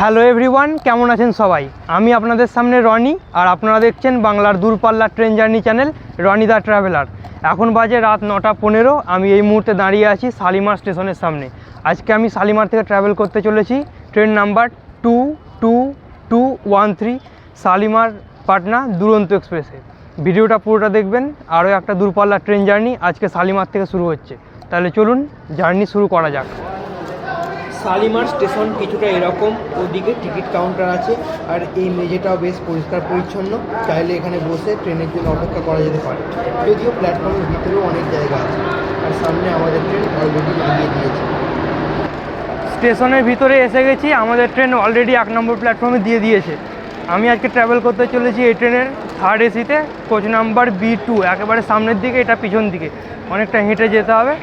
Hello everyone, কেমন আছেন সবাই? আমি আপনাদের সামনে রনি, আর আপনারা দেখছেন বাংলার দূরপাল্লার train journey channel Roni the traveller. এখন বাজে রাত নটা পনেরো, আমি এই মুহূর্তে দাঁড়িয়ে আছি শালিমার স্টেশনের সামনে। আজকে আমি শালিমার থেকে ট্রাভেল করতে চলেছি train number two two two one three Shalimar Patna Duronto এক্সপ্রেসে ভিডিওটা পুরোটা দেখবেন, আরও একটা দূরপাল্লার ট্রেন জার্নি আজকে শালিমার থেকে শুরু হচ্ছে। তাহলে চলুন, জার্নি শুরু করা যাক। শালিমার স্টেশন কিছুটা এরকম। ওদিকে টিকিট কাউন্টার আছে আর এই মেঝেটাও বেশ পরিষ্কার পরিচ্ছন্ন। চাইলে এখানে বসে ট্রেনের জন্য অপেক্ষা করা যেতে পারে। যদিও প্ল্যাটফর্মের ভিতরেও অনেক জায়গা আছে। আর সামনে আমাদের ট্রেন অলরেডি লাগিয়ে দিয়েছে। স্টেশনের ভিতরে এসে গেছি। আমাদের ট্রেন অলরেডি এক নম্বর প্ল্যাটফর্মে দিয়ে দিয়েছে। আমি আজকে ট্রাভেল করতে চলেছি এই ট্রেনের থার্ড এসিতে কোচ নাম্বার বি টু একেবারে সামনের দিকে, এটা পিছন দিকে। অনেকটা হেঁটে যেতে হবে।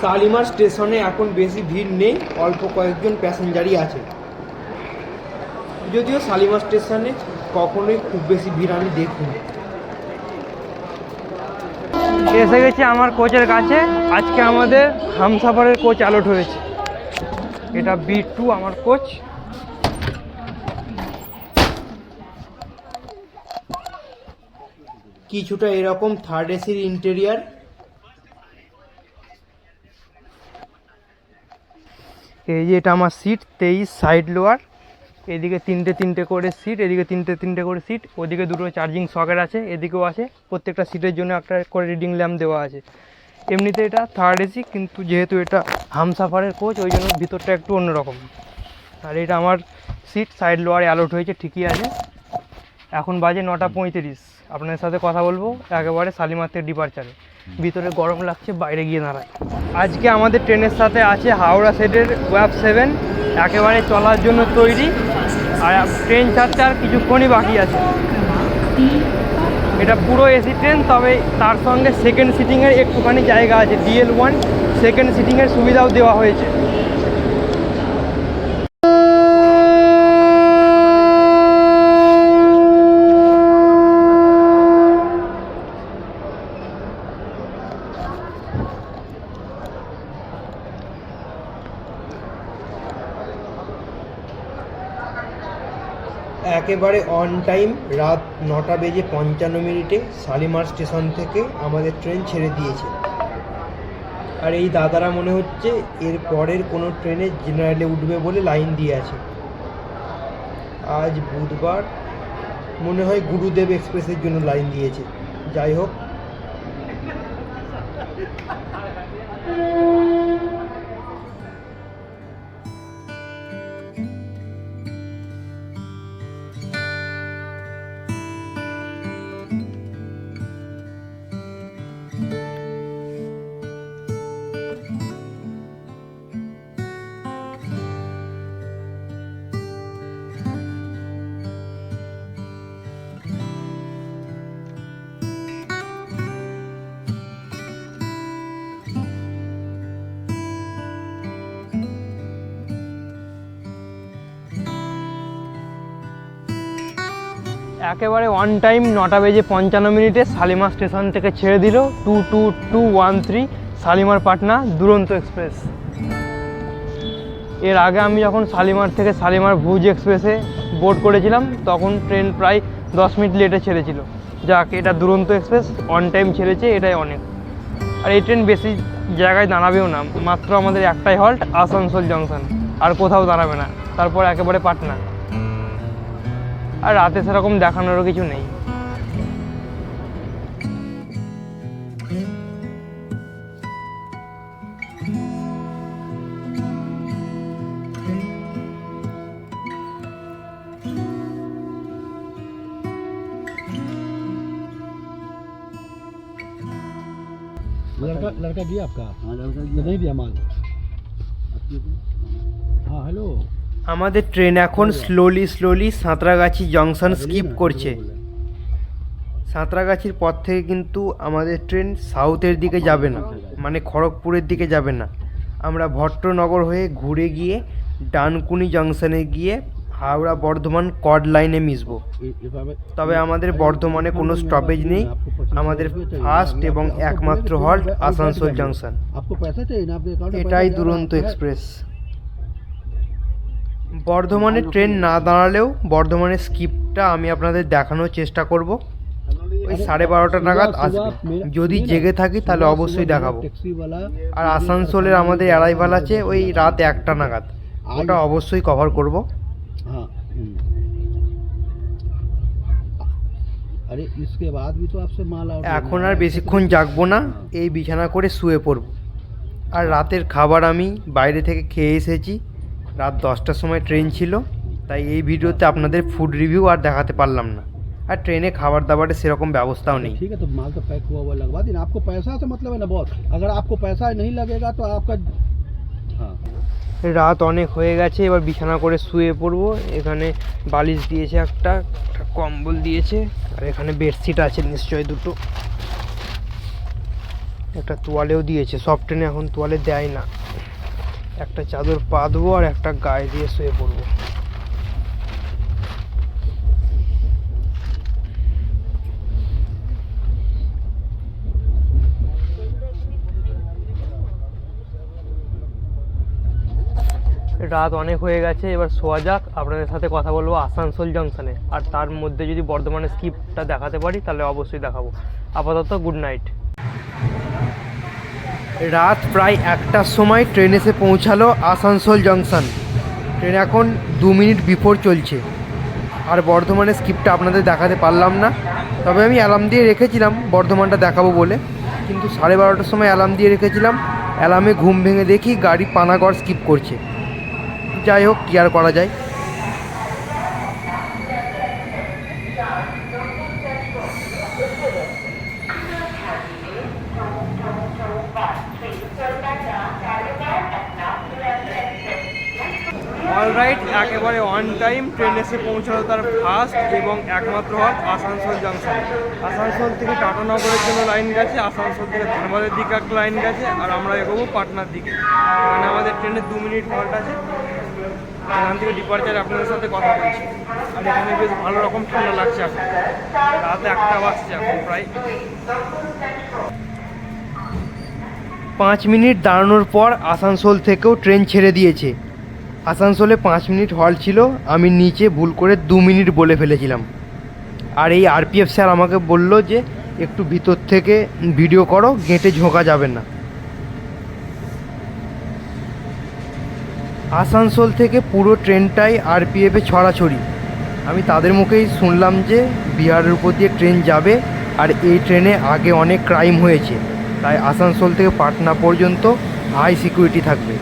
শালিমার স্টেশনে এখন বেশি ভিড় নেই অল্প কয়েকজন প্যাসেঞ্জারই আছে। যদিও শালিমার স্টেশনে কখনোই খুব বেশি ভিড় আমি দেখিনি। এসে গেছি আমার কোচের কাছে। আজকে আমাদের হামসাফারের কোচ অ্যালট হয়েছে। এটা বি টু আমার কোচ। কিছুটা এরকম থার্ড এসির ইন্টেরিয়ার এই যে এটা আমার সিট তেইশ সাইড লোয়ার এদিকে তিনটে তিনটে করে সিট এদিকে তিনটে তিনটে করে সিট ওদিকে দুটো চার্জিং সকেট আছে, এদিকেও আছে, প্রত্যেকটা সিটের জন্য একটা করে রিডিং ল্যাম্প দেওয়া আছে। এমনিতে এটা থার্ড এসি কিন্তু যেহেতু এটা হামসাফারের কোচ ওই জন্য ভিতরটা একটু অন্যরকম। আর এটা আমার সিট সাইড লোয়ারে অ্যালোট হয়েছে, ঠিকই আছে। এখন বাজে নটা পঁয়ত্রিশ। আপনাদের সাথে কথা বলব, একেবারে শালিমার থেকে ডিপারচারে ভিতরে গরম লাগছে, বাইরে গিয়ে দাঁড়ায়। আজকে আমাদের ট্রেনের সাথে আছে হাওড়া সেটের ওয়াব সেভেন একেবারে চলার জন্য তৈরি। আর ট্রেন ছাড়তে আর কিছুক্ষণই বাকি আছে। এটা পুরো এসি ট্রেন, তবে তার সঙ্গে সেকেন্ড সিটিংয়ের একটুখানি জায়গা আছে ডিএল ওয়ান সেকেন্ড সিটিংয়ের সুবিধাও দেওয়া হয়েছে। একেবারে অন টাইম রাত নটা বেজে পঞ্চান্ন মিনিটে শালিমার স্টেশন থেকে আমাদের ট্রেন ছেড়ে দিয়েছে। আর এই দাদারা মনে হচ্ছে এর পরের কোনো ট্রেনে জেনারেলে উঠবে বলে লাইন দিয়ে আছে। আজ বুধবার মনে হয় গুরুদেব এক্সপ্রেসের জন্য লাইন দিয়েছে। যাই হোক। একেবারে ওয়ান টাইম নটা বেজে পঞ্চান্ন মিনিটে শালিমার স্টেশন থেকে ছেড়ে দিল two two two one three Shalimar Patna Duronto express. এর আগে আমি যখন শালিমার থেকে শালিমার ভুজ এক্সপ্রেসে বোর্ড করেছিলাম, তখন ট্রেন প্রায় দশ মিনিট লেটে ছেড়েছিল। যাক, এটা দুরন্ত এক্সপ্রেস অন টাইম ছেড়েছে, এটাই অনেক। আর এই ট্রেন বেশি জায়গায় দাঁড়াবেও না, মাত্র আমাদের একটাই হল্ট আসানসোল জংশন আর কোথাও দাঁড়াবে না। তারপর একেবারে পাটনা। আর রাতে সেরকম দেখানোরও কিছু নেই लड़का लड़का दिया आपका हाँ लड़का दिया नहीं दिया माल हाँ हेलो আমাদের ট্রেন এখন slowly slowly Santragachi junction skip করছে। সাঁতরাগাছির পর থেকে কিন্তু আমাদের ট্রেন সাউথের দিকে যাবে না মানে খড়গপুরের দিকে যাবে না। আমরা ভট্টনগর হয়ে ঘুরে গিয়ে ডানকুনি জংশনে গিয়ে হাওড়া বর্ধমান কড লাইনে মিশব। তবে আমাদের বর্ধমানে কোনো স্টপেজ নেই। আমাদের ফার্স্ট এবং একমাত্র হল্ট আসানসোল জংশন এটাই দুরন্ত এক্সপ্রেস বর্ধমানে ট্রেন না দাঁড়ালেও বর্ধমানের স্কিপটা আমি আপনাদের দেখানোর চেষ্টা করব। ওই সাড়ে বারোটা নাগাদ আসবে। যদি জেগে থাকি তাহলে অবশ্যই দেখাবো। আর আসানসোলের আমাদের অ্যারাইভাল আছে ওই রাত একটা নাগাদ। ওটা অবশ্যই কভার করব। এখন আর বেশিক্ষণ জাগবো না এই বিছানা করে শুয়ে পড়ব। আর রাতের খাবার আমি বাইরে থেকে খেয়ে এসেছি। রাত দশটার সময় ট্রেন ছিল তাই এই ভিডিওতে আপনাদের ফুড রিভিউ আর দেখাতে পারলাম না আর ট্রেনে খাবার দাবারের সেরকম ব্যবস্থাও নেই ठीक है तो माल तो पैक हुआ हुआ लगवा देना आपको पैसा से मतलब है ना बहुत अगर आपको पैसा नहीं लगेगा तो आपका हाँ রাত অনেক হয়ে গেছে এবার বিছানা করে শুয়ে পড়বো এখানে বালিশ দিয়েছে একটা একটা কম্বল দিয়েছে আর এখানে বেডশিট আছে নিশ্চয়ই দুটো একটা তোয়ালেও দিয়েছে সব ট্রেনে এখন তোয়ালে দেয় না একটা চাদর পা দেবো আর একটা গায়ে দিয়ে শুয়ে পড়ব। রাত অনেক হয়ে গেছে, এবার শোয়া যাক, আপনাদের সাথে কথা বলব আসানসোল জংশনে আর তার মধ্যে যদি বর্ধমানের স্কিপটা দেখাতে পারি, তাহলে অবশ্যই দেখাবো। আপাতত গুড নাইট রাত প্রায় একটার সময় ট্রেন এসে পৌঁছালো আসানসোল জংশন। ট্রেন এখন দু মিনিট বিফোর চলছে। আর বর্ধমানের স্কিপটা আপনাদের দেখাতে পারলাম না। তবে আমি অ্যালার্ম দিয়ে রেখেছিলাম, বর্ধমানটা দেখাবো বলে। কিন্তু সাড়ে বারোটার সময় অ্যালার্ম দিয়ে রেখেছিলাম। অ্যালার্মে ঘুম ভেঙে দেখি গাড়ি পানাগড় স্কিপ করছে। যাই হোক, কি আর করা যায়? অলরাইট একেবারে অন টাইম ট্রেন এসে পৌঁছালো তার ফার্স্ট এবং একমাত্র হল আসানসোল জাংশন আসানসোল থেকে টাটানগরের জন্য লাইন গেছে, আসানসোল থেকে ধানবাদের দিকে একটা লাইন গেছে, আর আমরা এগোবো পাটনার দিকে। মানে আমাদের ট্রেনের দু মিনিট ফল্ট আছে। এখান থেকে ডিপার্চার আপনাদের সাথে কথা বলছি। আর এখানে বেশ ভালো রকম ঠান্ডা লাগছে এখন। রাতে একটা বাজছে এখন প্রায়। পাঁচ মিনিট দাঁড়ানোর পর আসানসোল থেকেও ট্রেন ছেড়ে দিয়েছে। আসানসোলে পাঁচ মিনিট হল ছিল, আমি নিচে ভুল করে দু মিনিট বলে ফেলেছিলাম। আর এই আরপিএফ স্যার আমাকে বলল যে, একটু ভিতর থেকে ভিডিও করো, গেঁটে ঝোঁকা যাবে না। আসানসোল থেকে পুরো ট্রেনটাই আরপিএফে ছড়াছড়ি। আমি তাদের মুখেই শুনলাম যে, বিহারের উপর দিয়ে ট্রেন যাবে, আর এই ট্রেনে আগে অনেক ক্রাইম হয়েছে। তাই আসানসোল থেকে পাটনা পর্যন্ত হাই সিকিউরিটি থাকবে।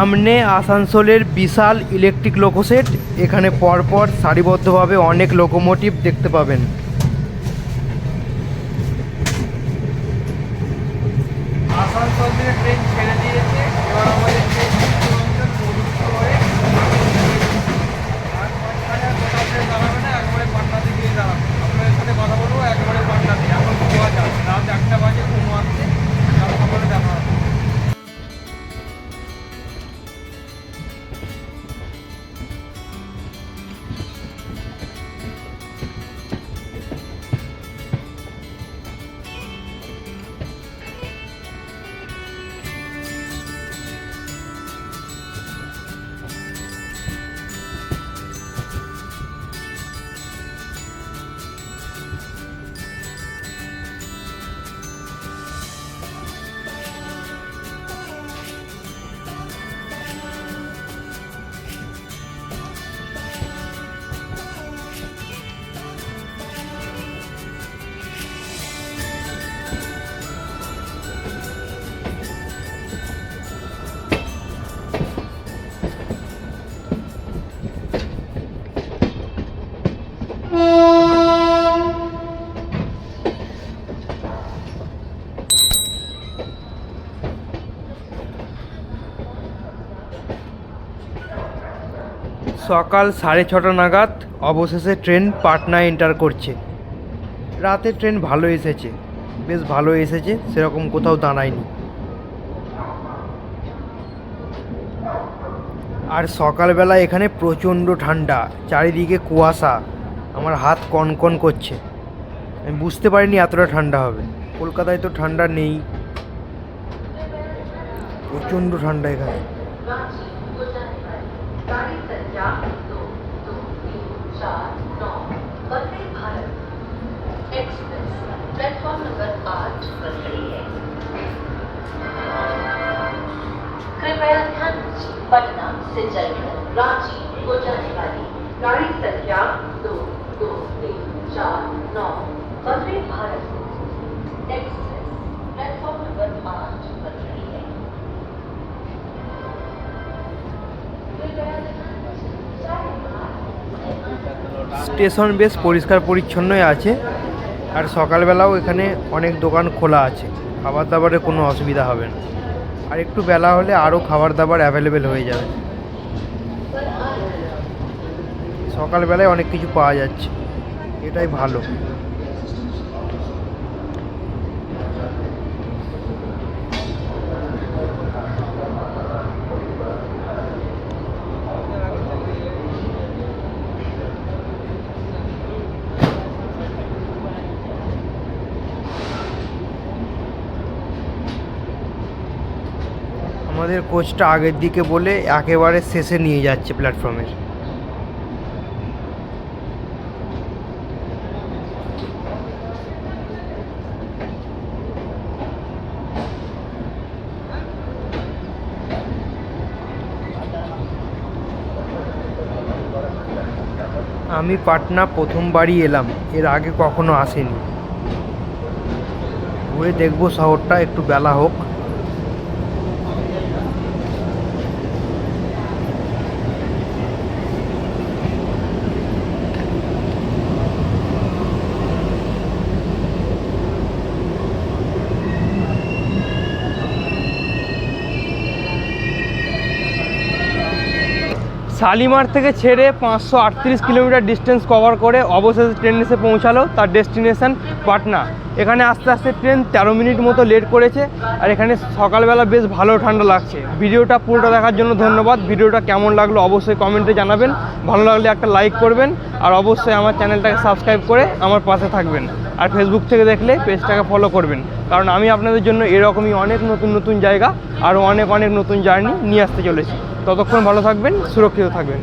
সামনে আসানসোলের বিশাল ইলেকট্রিক লোকোসেট এখানে পরপর সারিবদ্ধভাবে অনেক লোকোমোটিভ দেখতে পাবেন। সকাল সাড়ে ছটা নাগাদ অবশেষে ট্রেন পাটনা এন্টার করছে। রাতে ট্রেন ভালো এসেছে। বেশ ভালো এসেছে, সেরকম কোথাও দাঁড়ায়নি। আর সকালবেলা এখানে প্রচণ্ড ঠান্ডা, চারিদিকে কুয়াশা। আমার হাত কনকন করছে। আমি বুঝতে পারিনি এতটা ঠান্ডা হবে। কলকাতায় তো ঠান্ডা নেই। প্রচণ্ড ঠান্ডা এখানে। आठ पर खड़ी है कृपया ध्यान दीजिए पटना से चलकर रांची को जाने वाली गाड़ी संख्या दो दो तीन चार नौ Vande Bharat express platform number आठ पर खड़ी है স্টেশন বেশ পরিষ্কার পরিচ্ছন্নই আছে আর সকালবেলাও এখানে অনেক দোকান খোলা আছে। খাবার দাবারের কোনো অসুবিধা হবে না। আর একটু বেলা হলে আরও খাবার দাবার অ্যাভেলেবেল হয়ে যাবে। সকালবেলায় অনেক কিছু পাওয়া যাচ্ছে। এটাই ভালো। আমাদের কোচটা আগের দিকে বলে একেবারে শেষে নিয়ে যাচ্ছে প্ল্যাটফর্মের আমি পাটনা প্রথমবারই এলাম, এর আগে কখনো আসিনি। ঘুরে দেখব শহরটা, একটু বেলা হোক। শালিমার থেকে ছেড়ে পাঁচশো আটত্রিশ কিলোমিটার ডিস্টেন্স কভার করে অবশেষে ট্রেন এসে পৌঁছালো তার ডেস্টিনেশন পাটনা। এখানে আস্তে আস্তে ট্রেন তেরো মিনিট মতো লেট করেছে আর এখানে সকালবেলা বেশ ভালো ঠান্ডা লাগছে। ভিডিওটা পুরোটা দেখার জন্য ধন্যবাদ। ভিডিওটা কেমন লাগল অবশ্যই কমেন্টে জানাবেন। ভালো লাগলে একটা লাইক করবেন আর অবশ্যই আমার চ্যানেলটাকে সাবস্ক্রাইব করে আমার পাশে থাকবেন। আর ফেসবুক থেকে দেখলে পেজটাকে ফলো করবেন। কারণ আমি আপনাদের জন্য এরকমই অনেক নতুন নতুন জায়গা আর অনেক অনেক নতুন জার্নি নিয়ে আসতে চলেছি। ততক্ষণ ভালো থাকবেন, সুরক্ষিত থাকবেন।